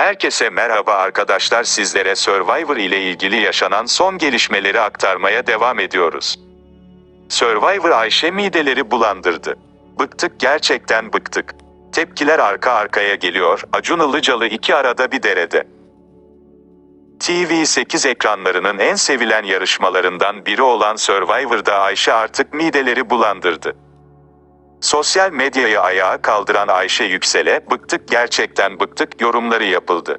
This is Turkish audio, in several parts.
Herkese merhaba arkadaşlar sizlere Survivor ile ilgili yaşanan son gelişmeleri aktarmaya devam ediyoruz. Survivor Ayşe mideleri bulandırdı. Bıktık gerçekten bıktık. Tepkiler arka arkaya geliyor, Acun Ilıcalı iki arada bir derede. TV8 ekranlarının en sevilen yarışmalarından biri olan Survivor'da Ayşe artık mideleri bulandırdı. Sosyal medyayı ayağa kaldıran Ayşe Yüksel'e bıktık gerçekten bıktık yorumları yapıldı.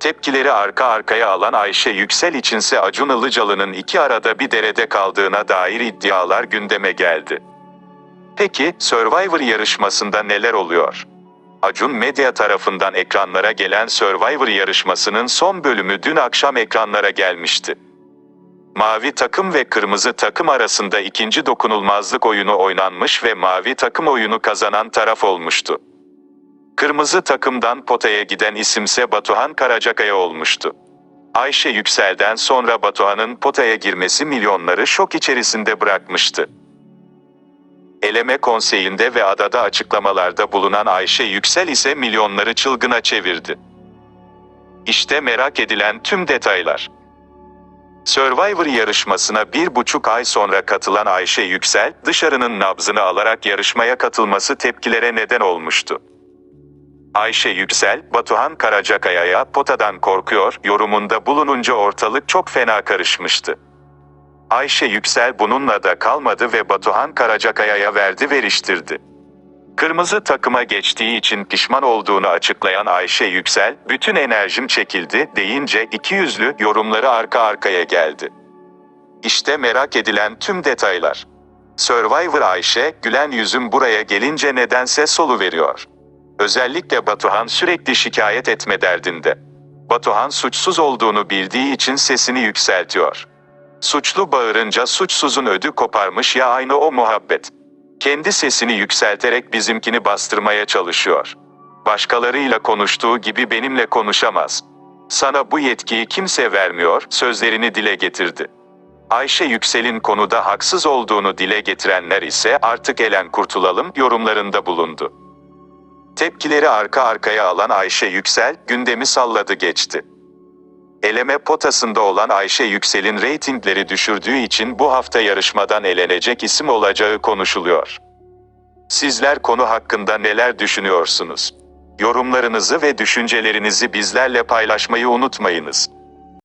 Tepkileri arka arkaya alan Ayşe Yüksel içinse Acun Ilıcalı'nın iki arada bir derede kaldığına dair iddialar gündeme geldi. Peki Survivor yarışmasında neler oluyor? Acun Medya tarafından ekranlara gelen Survivor yarışmasının son bölümü dün akşam ekranlara gelmişti. Mavi takım ve kırmızı takım arasında ikinci dokunulmazlık oyunu oynanmış ve mavi takım oyunu kazanan taraf olmuştu. Kırmızı takımdan potaya giden isimse Batuhan Karacakaya olmuştu. Ayşe Yüksel'den sonra Batuhan'ın potaya girmesi milyonları şok içerisinde bırakmıştı. Eleme konseyinde ve adada açıklamalarda bulunan Ayşe Yüksel ise milyonları çılgına çevirdi. İşte merak edilen tüm detaylar. Survivor yarışmasına bir buçuk ay sonra katılan Ayşe Yüksel, dışarının nabzını alarak yarışmaya katılması tepkilere neden olmuştu. Ayşe Yüksel, Batuhan Karacakaya'ya potadan korkuyor yorumunda bulununca ortalık çok fena karışmıştı. Ayşe Yüksel bununla da kalmadı ve Batuhan Karacakaya'ya verdi veriştirdi. Kırmızı takıma geçtiği için pişman olduğunu açıklayan Ayşe Yüksel, bütün enerjim çekildi deyince ikiyüzlü yorumları arka arkaya geldi. İşte merak edilen tüm detaylar. Survivor Ayşe, gülen yüzüm buraya gelince nedense solu veriyor. Özellikle Batuhan sürekli şikayet etme derdinde. Batuhan suçsuz olduğunu bildiği için sesini yükseltiyor. Suçlu bağırınca suçsuzun ödü koparmış ya aynı o muhabbet. Kendi sesini yükselterek bizimkini bastırmaya çalışıyor. Başkalarıyla konuştuğu gibi benimle konuşamaz. Sana bu yetkiyi kimse vermiyor, sözlerini dile getirdi. Ayşe Yüksel'in konuda haksız olduğunu dile getirenler ise artık elen kurtulalım yorumlarında bulundu. Tepkileri arka arkaya alan Ayşe Yüksel gündemi salladı geçti. Eleme potasında olan Ayşe Yüksel'in reytingleri düşürdüğü için bu hafta yarışmadan elenecek isim olacağı konuşuluyor. Sizler konu hakkında neler düşünüyorsunuz? Yorumlarınızı ve düşüncelerinizi bizlerle paylaşmayı unutmayınız.